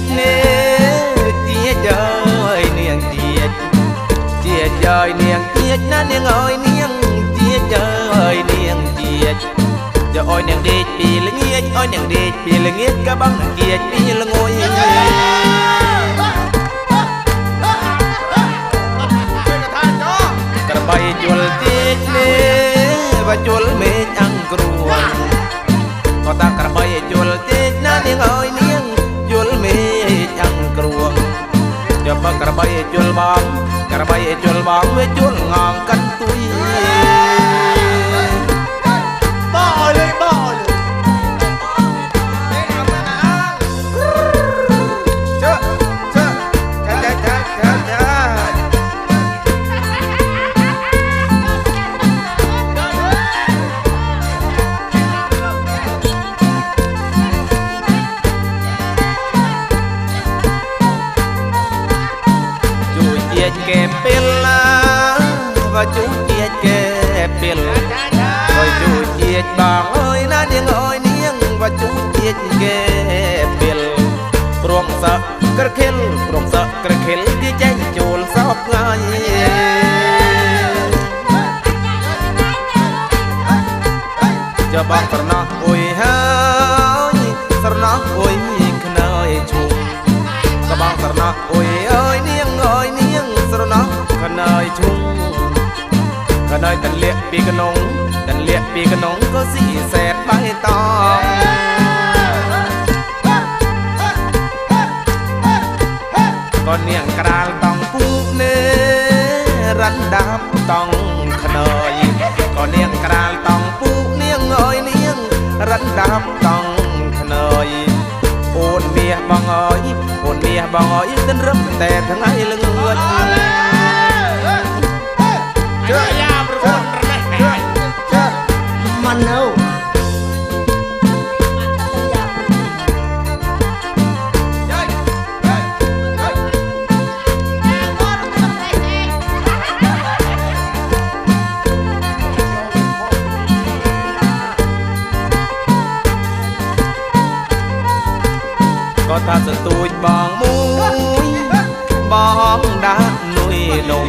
ចនេទៀតហើយនាងទៀតទៀតហើយនាងទៀតណានាងអើយនាងទៀតហើយនាងទៀតចុះអើយនាងដេកពីល្ងាចអើយនាងដេកពីល្ងាចក៏បងនាងទៀតពីល្ងួយ បីជុលបងក្របីជុលបងវាជុលងងកាត់ទុយបោ ជួយជាតិគេពេលឡាបើជួយជាតិគេពេលបើជួយជាតិបងអើយណានាងអើយនាងបើជួយជាតិគេពេលព្រមសឹកក្រខិលព្រមសឹកក្រខិលគេចេញចូលសោកថ្ងៃចុះបងស្រណោះអុយហើ ណើយឈុងកណើយតលាក់ពីកនងតលាក់ពីកនងក៏ស៊ីសែតបៃតងក៏នាងក្រាលតង់ពូកនេរ៉ាន់ដាប់តង់ខ្នើយក៏នាងក្រាលតង់ពូកនាងអើយនាងរ៉ាន់ដាប់តង់ខ្នើយអូនមាសបងអើយអូនមាសបងអើយទិនរឹមតែថ្ងៃល្ងាច ថាសទួចបងមួយបងដាក់នុយនំ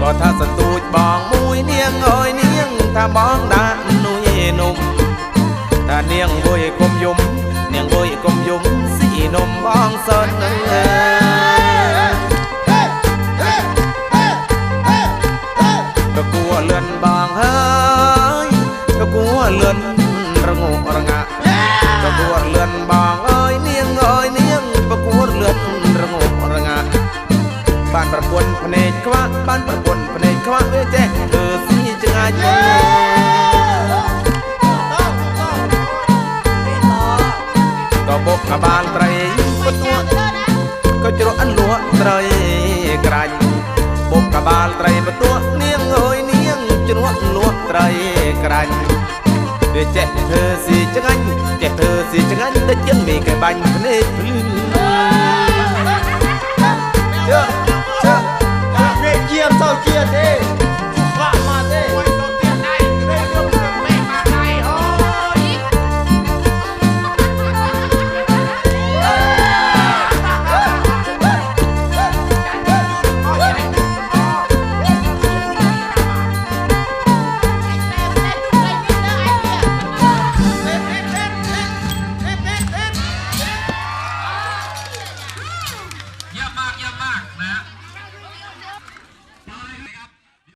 ក៏ថាសទួចបងមួយនាងអើយនាងថាបងដាក់នុយនំថានាងវុយគុំយំនាងវុយគុំយំស៊ីនំបងសិន ត្រីបន្ទក់នាងអើយនាងជ្រក់លក់ត្រីក្រាច់វាចេះធ្វើស៊ីឆ្ងាញ់ចេះធ្វើស៊ីឆ្ងាញ់ដូចជាងមីកែបាញ់ភ្នែកភ្លឺ